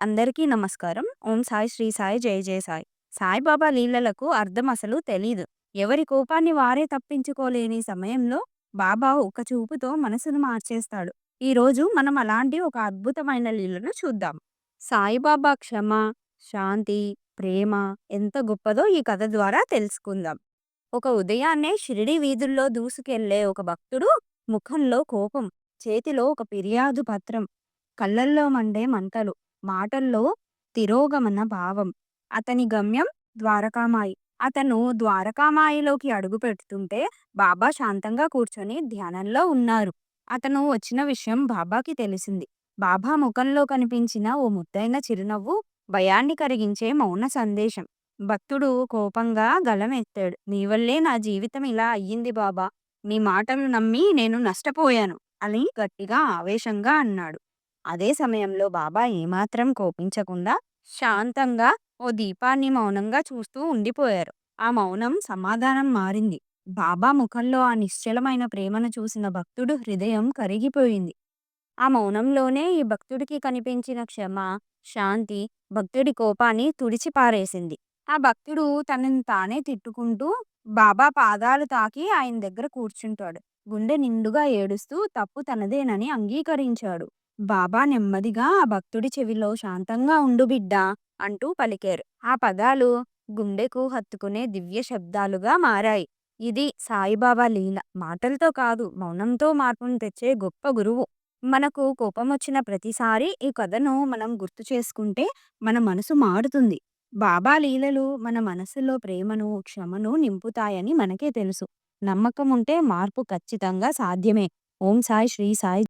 అందరికీ నమస్కారం. ఓం సాయి శ్రీ సాయి జయ జయ సాయి. సాయిబాబా లీలలకు అర్థం అసలు తెలీదు. ఎవరి కోపాన్ని వారే తప్పించుకోలేని సమయంలో బాబా ఒక చూపుతో మనసును మార్చేస్తాడు. ఈరోజు మనం అలాంటి ఒక అద్భుతమైన లీలను చూద్దాం. సాయిబాబా క్షమ, శాంతి, ప్రేమ ఎంత గొప్పదో ఈ కథ ద్వారా తెలుసుకుందాం. ఒక ఉదయాన్నే షిరిడి వీధుల్లో దూసుకెళ్ళే ఒక భక్తుడు ముఖంలో కోపం, చేతిలో ఒక ఫిర్యాదు పత్రం, కళ్ళల్లో మండే మంటలు, మాటల్లో తిరోగమన భావం. అతని గమ్యం ద్వారకామాయి. అతను ద్వారకామాయిలోకి అడుగు పెడుతుంటే బాబా శాంతంగా కూర్చొని ధ్యానంలో ఉన్నారు. అతను వచ్చిన విషయం బాబాకి తెలిసింది. బాబా ముఖంలో కనిపించిన ఓ ముద్దైన చిరునవ్వు భయాన్ని కరిగించే మౌన సందేశం. భక్తుడు కోపంగా గలమెత్తాడు నీ వల్లే నా జీవితం ఇలా అయ్యింది బాబా. నీ మాటలు నమ్మి నేను నష్టపోయాను అని గట్టిగా ఆవేశంగా అన్నాడు. అదే సమయంలో బాబా ఏమాత్రం కోపించకుండా శాంతంగా ఓ దీపాన్ని మౌనంగా చూస్తూ ఉండిపోయారు. ఆ మౌనం సమాధానం మారింది. బాబా ముఖంలో ఆ నిశ్చలమైన ప్రేమను చూసిన భక్తుడు హృదయం కరిగిపోయింది. ఆ మౌనంలోనే ఈ భక్తుడికి కనిపించిన క్షమ, శాంతి భక్తుడి కోపాన్ని తుడిచిపారేసింది. ఆ భక్తుడు తనని తానే తిట్టుకుంటూ బాబా పాదాలు తాకి ఆయన దగ్గర కూర్చుంటాడు. గుండె నిండుగా ఏడుస్తూ తప్పు తనదేనని అంగీకరించాడు. బాబా నెమ్మదిగా ఆ భక్తుడి చెవిలో శాంతంగా ఉండు బిడ్డా అంటూ పలికారు. ఆ పదాలు గుండెకు హత్తుకునే దివ్య శబ్దాలుగా మారాయి. ఇది సాయిబాబా లీల. మాటలతో కాదు మౌనంతో మార్పును తెచ్చే గొప్ప గురువు. మనకు కోపమొచ్చిన ప్రతిసారి ఈ కథను మనం గుర్తు చేసుకుంటే మన మనసు మారుతుంది. బాబా లీలలు మన మనసులో ప్రేమను, క్షమను నింపుతాయని మనకే తెలుసు. నమ్మకం ఉంటే మార్పు ఖచ్చితంగా సాధ్యమే. ఓం సాయి శ్రీ సాయి